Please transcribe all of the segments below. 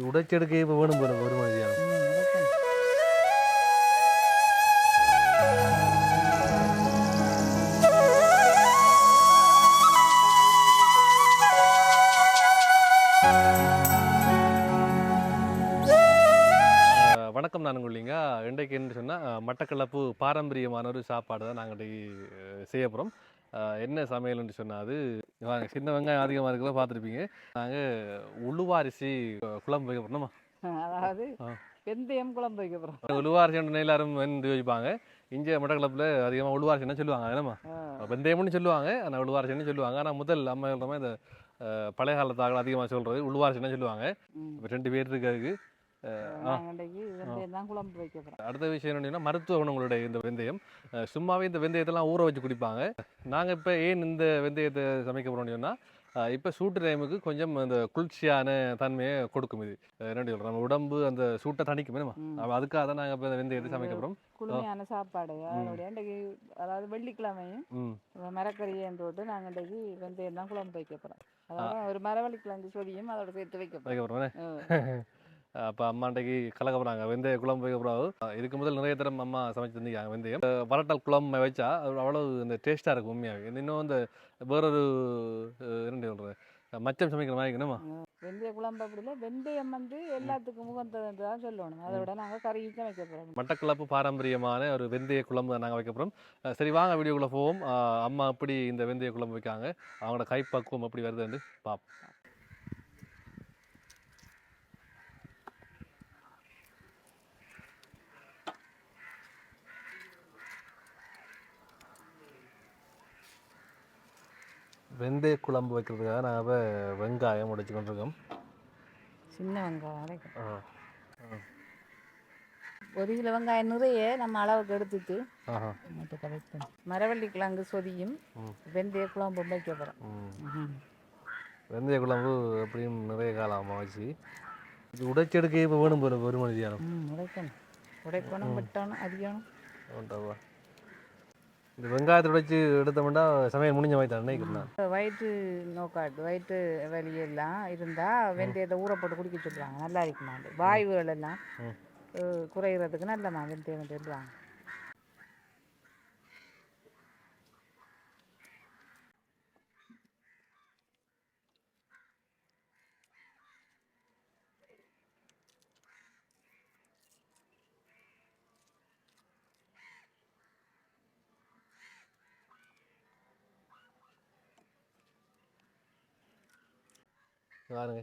இது உடைச்செடுக்க இப்போ வேணும் போல ஒரு மணியான வணக்கம் நான் உங்களிங்க இன்றைக்கு என்ன சொன்னால் மட்டக்களப்பு பாரம்பரியமான ஒரு சாப்பாடு தான் நாங்கள் செய்ய போகிறோம் என்ன சமையல்னு சொன்னால் அது? வாங்க சின்ன வெங்காயம் அதிகமாக இருக்கிறத பார்த்துருப்பீங்க. நாங்கள் உளுவாரிசி குழம்பு வைக்க போகிறோமா அதாவது. வெந்தயம் குழம்பு வைக்க போகிறோம் உளுவாரிசி எல்லாரும் வந்து வைப்பாங்க இங்கே மட்டக்களப்பில் அதிகமாக உளுவாரிசின்னு சொல்லுவாங்க? என்னம்மா? வெந்தயம்னு சொல்லுவாங்க. ஆனால் உளுவாரிசின்னு சொல்லுவாங்க? ஆனால் முதல் அம்மா சொல்கிற மாதிரி இந்த பழைய காலத்தாக அதிகமாக சொல்கிறது உளுவாரிசின்னு சொல்லுவாங்க? ரெண்டு பேர் இருக்கு அடுத்த விஷயம் என்னன்னா மருத்துவ குணங்களுடைய இந்த வெந்தயம் சும்மாவே இந்த வெந்தயத்தெல்லாம் ஊற வச்சு குடிப்பாங்க. நாங்கள் இப்போ ஏன் இந்த வெந்தயத்தை சமைக்க போகிறோம்னு இப்போ சூட்டு டைமுக்கு கொஞ்சம் அந்த குளிர்ச்சியான தன்மையை கொடுக்கும் இது. என்ன சொல்கிறோம் நம்ம உடம்பு அந்த சூட்டை தணிக்கும் என்னமா ம். அப்ப அதுக்காக தான் நாங்கள் இப்போ வெந்தயத்தை சமைக்க போகிறோம் குளுமையான சாப்பாடு இன்றைக்கு அதாவது வெள்ளிக்கிழமையும் ம். மரக்கறியும் போட்டு நாங்கள் இன்றைக்கு வெந்தயம் தான் குழம்பு வைக்க போகிறோம் அதாவது ஒரு மரவள்ளி கிழங்கு சொதியும் அதோட சேர்த்து வைக்க போகிறோம் அப்போ அம்மாண்டைக்கு கலக்க போகிறாங்க வெந்தய குழம்பு வைக்க போகிறாங்க இதுக்கு முதல் நிறைய தரம் அம்மா சமைச்சு தந்திருக்காங்க வெந்தயம். வரட்டல் குழம்பு வச்சா அது அவ்வளோ இந்த டேஸ்ட்டாக இருக்கும் உண்மையாகவே இன்னும் இந்த வேறொரு என்ன சொல்கிறது மச்சம் சமைக்கிற மாதிரி என்னம்மா வெந்தய குழம்பு அப்படி இல்லை. வெந்தயம் வந்து எல்லாத்துக்கும் உகந்தது தான் சொல்லணும். அதோட நாங்கள் கறி சமைக்க போகிறோம் மட்டக்களப்பு பாரம்பரியமான ஒரு வெந்தய குழம்பு நாங்கள் வைக்க போகிறோம் சரி வாங்க வீடியோக்குள்ளே போவோம். அம்மா எப்படி இந்த வெந்தய குழம்பு வைக்காங்க? அவங்களோட கைப்பக்குவம் எப்படி வருதுன்னு பார்ப்போம் வெந்தய குழம்பு வைக்கிறதுக்காக நாங்கள் வெங்காயம் உடைச்சு கொண்டிருக்கோம் சின்ன வெங்காயம் ஒரு கிலோ வெங்காயம் நிறைய நம்ம அளவுக்கு எடுத்துட்டு மரவள்ளி கிழங்கு சொதியும். வெந்தய குழம்பு வைக்க போகிறோம் வெந்தய குழம்பு எப்படியும் நிறைய காலம் வச்சு இது உடைச்செடுக்க இப்போ வேணும் போல ஒரு மணி தியானம். ம் உடைக்கணும். உடைக்கணும் வெட்டணும் ஒன்றாவா இந்த வெங்காயத்தை உடைச்சு எடுத்தோம்னா சமையல் முடிஞ்ச மாதிரி தான். நினைக்கிறேன் வயிற்று நோக்காட்டு வயிற்று வலியெல்லாம் இருந்தால் வெந்தயத்தை ஊற போட்டு குடிக்க சொல்லுவாங்க. நல்லா இருக்குமாண்டு வாயுகள் எல்லாம் குறையிறதுக்கு நல்லமா வெந்தயம் சொல்லுவாங்க. பாருங்க.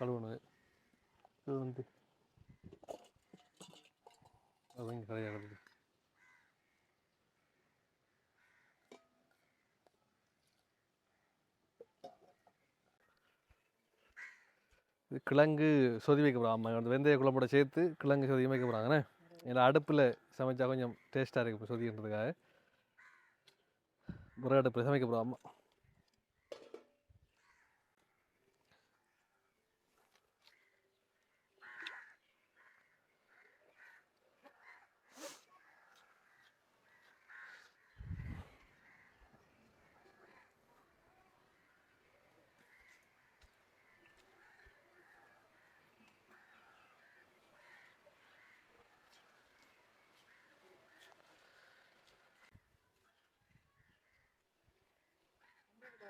கழுவுனது. இது வந்து அது கிடையாது இது கிழங்கு சொதி வைக்க போகிறாங்க அந்த வெந்தய குழம்போட சேர்த்து கிழங்கு சொதி வைக்க போகிறாங்கண்ணே ஏன்னா அடுப்பில் சமைச்சா கொஞ்சம் டேஸ்ட்டாக இருக்குது இப்போ சொதின்றதுக்காக. விறகு அடுப்பில் சமைக்க போகிறோம்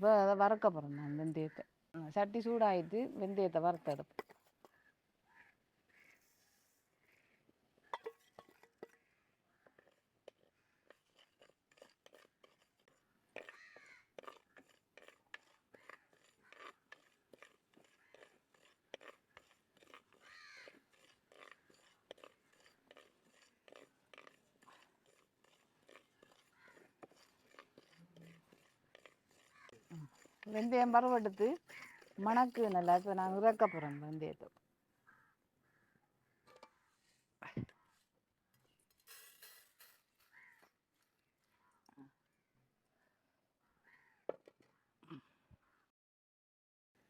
இப்போ அதை வறுக்க போகிறோம் நான் வெந்தயத்தை. சட்டி சூடாகிட்டு வெந்தயத்தை வறுத்து எடுப்போம் வெந்தயம் பரவெடுத்து மணக்கு நல்லா இப்போ நான் இறக்க போகிறேன் வெந்தயத்தை.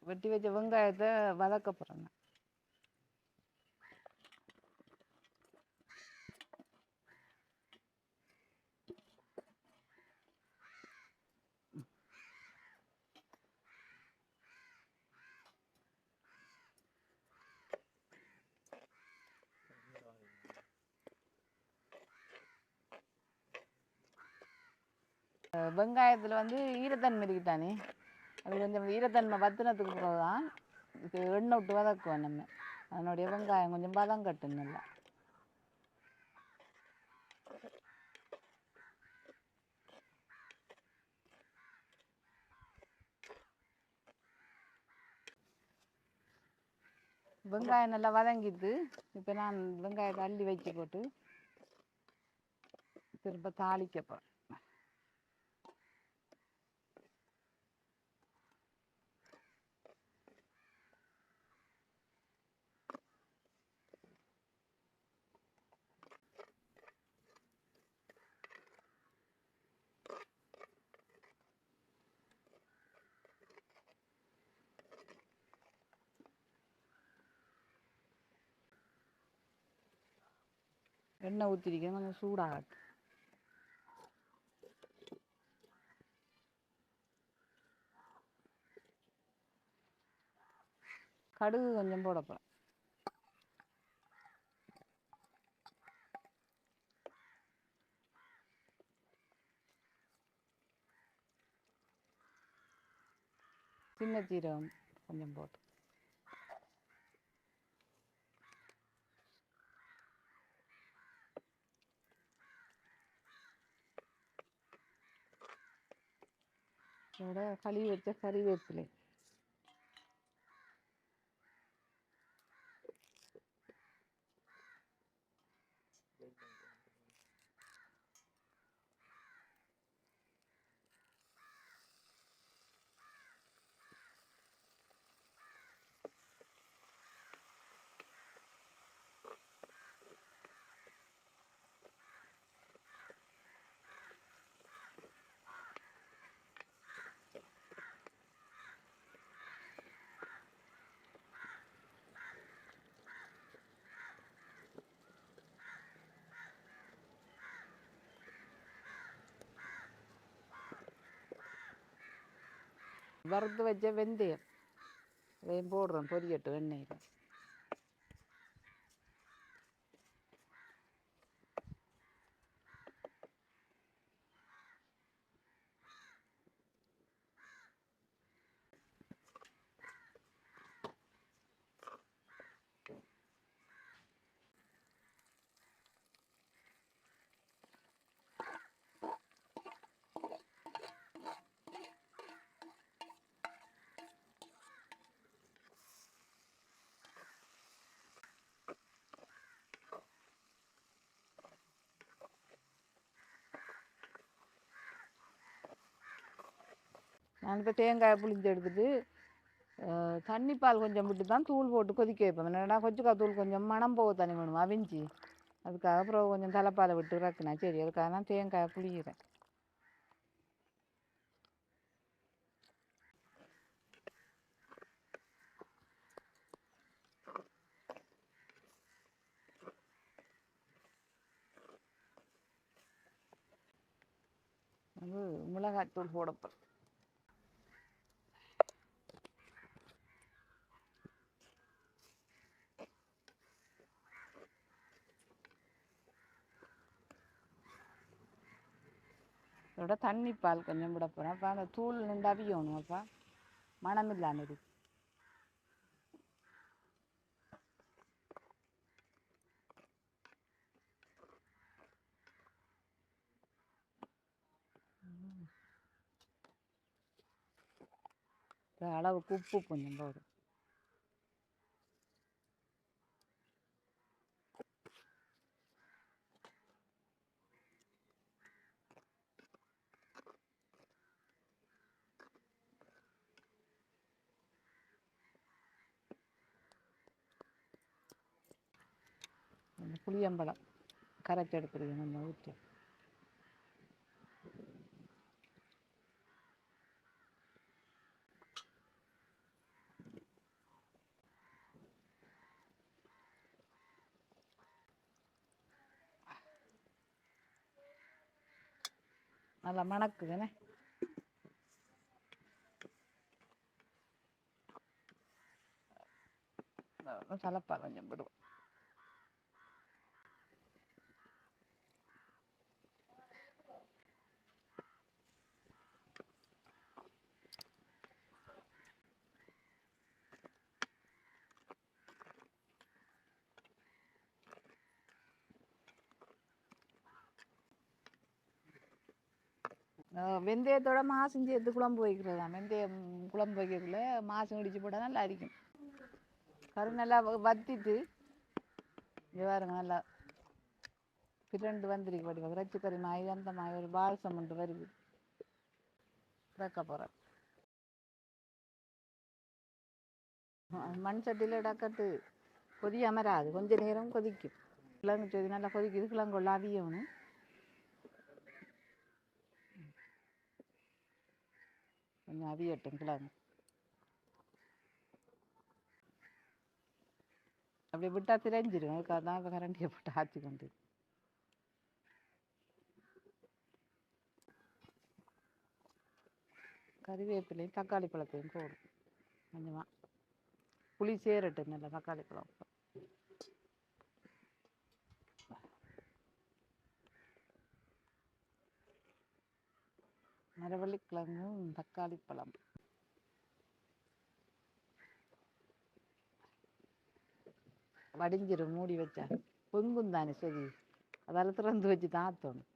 வெட்டி வச்ச வெங்காயத்தை வதக்க போகிறேன் வெங்காயத்தில் வந்து ஈரத்தன்மை இருக்குதானே? அது கொஞ்சம் ஈரத்தன்மை வத்தினத்துக்கு பிறகு தான் இது எண்ணெய் விட்டு வதக்குவோம் நம்ம. அதனுடைய வெங்காயம் கொஞ்சம் பதம் கட்டும் நல்லா. வெங்காயம் நல்லா வதங்கிட்டு இப்போ நான் வெங்காயத்தை அள்ளி வச்சு போட்டு திரும்ப தாளிக்க போகிறேன் எண்ணெய் ஊற்றிருக்கேன் கொஞ்சம் சூடாகட்டும் கடுகு கொஞ்சம் போட போகிறேன் சின்ன சீரகம் கொஞ்சம் போட்டு இதோட கழுவி வச்ச கறிவேப்பிலை வறுத்து வச்ச வெந்தயம். அதையும் போடுறேன் பொரியட்டும் எண்ணெயில் நான் இப்போ தேங்காய் புளிஞ்சு எடுத்துட்டு தண்ணி பால் கொஞ்சம் விட்டு தான் தூள் போட்டு கொதிக்க வைப்பேன். என்னடா கொச்சுக்கா தூள் கொஞ்சம் மணம் போக தண்ணி வேணும் அவிஞ்சி? அதுக்காக அப்புறம் கொஞ்சம் தலைப்பாலை விட்டு இறக்குனா சரி அதுக்காக தான் தேங்காய் புளிகிறேன் அது மிளகாய்த்தூள் போடப்படுது இதோட தண்ணி பால் கொஞ்சம் விட போகிறேன் அப்போ அந்த தூள் நின்று அவியணும் அப்போ மணம் இல்லாமல் இருக்கு அளவுக்கு உப்பு கொஞ்சம் போடும் கொஞ்சம் புளியம்பழம். கரைச்சி எடுத்துருங்க நம்ம ஊற்றி நல்லா மணக்குதுண்ணே தலைப்பா கொஞ்சம் விடுவோம் வெந்தயத்தோட மாசம் சேர்த்து குழம்பு வைக்கிறதா? வெந்தயம் குழம்பு வைக்கிறதுல மாசம் இடித்து போட்டால் நல்லா அரிக்கும். கரு நல்லா வத்திட்டு இங்கே பாருங்க நல்லா பிரண்டு வந்துருக்கு படி இறைச்சி கறி மாய் அந்த மாய் ஒரு பால்சம் ஒன்று வருது. வைக்க போகிறேன் மண் சட்டியில் டக்கட்டு. கொதி அமராது கொஞ்ச நேரம் கொதிக்கும். கிழங்கு செடி நல்லா கொதிக்குது. கிழங்குள்ள அவியணும். கொஞ்சம் அவியட்டும் கிழங்கு அப்படி விட்டால் திரைஞ்சிரும். அதுக்காக தான் இப்போ கரண்டியை போட்டு ஆச்சு கொண்டு. கறிவேப்பிலையும் தக்காளி பழத்தையும் போடும். கொஞ்சமாக புளி சேரட்டும் நல்லா தக்காளி பழம். மரவள்ளிக்கிழங்கும் தக்காளி பழம். வடிஞ்சிரும் மூடி வச்சா. பொங்கும் தானே சரி அதால் திறந்து வச்சு தான் ஆற்றணும்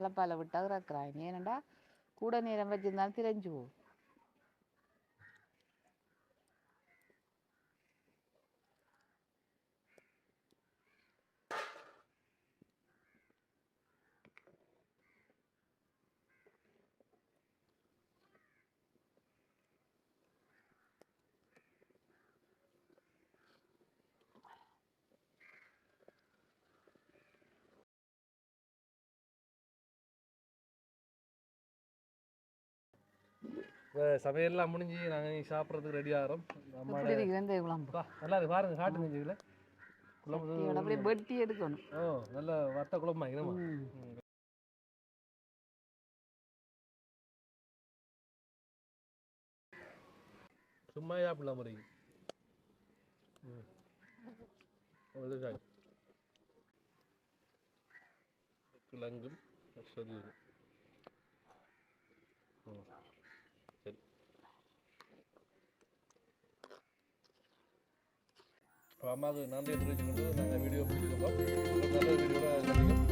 தலைப்பால விட்டா இறக்குறாங்க ஏனண்டா கூட நேரம் வச்சிருந்தாலும் திரைஞ்சு போகும். இப்போ சமையல்லாம் முடிஞ்சு நாங்கள் சாப்பிட்றதுக்கு ரெடி ஆகிறோம். நல்லா இருக்கு பாருங்க காட்டுங்க இதில் குழம்பு வெட்டி எடுக்கணும். ஓ நல்ல வத்த குழம்பு ஆகிடுமா ம். சும்மா சாப்பிடலாம் முறைக்கு ம். கிழங்கும் சொல்லிடும் ம் அப்ப அம்மாவுக்கு நன்றியை தெரிவிச்சுக்கொண்டு நாங்கள் வீடியோ பிடிச்சிருக்கோம் நல்ல வீடியோவில் சந்திக்கும்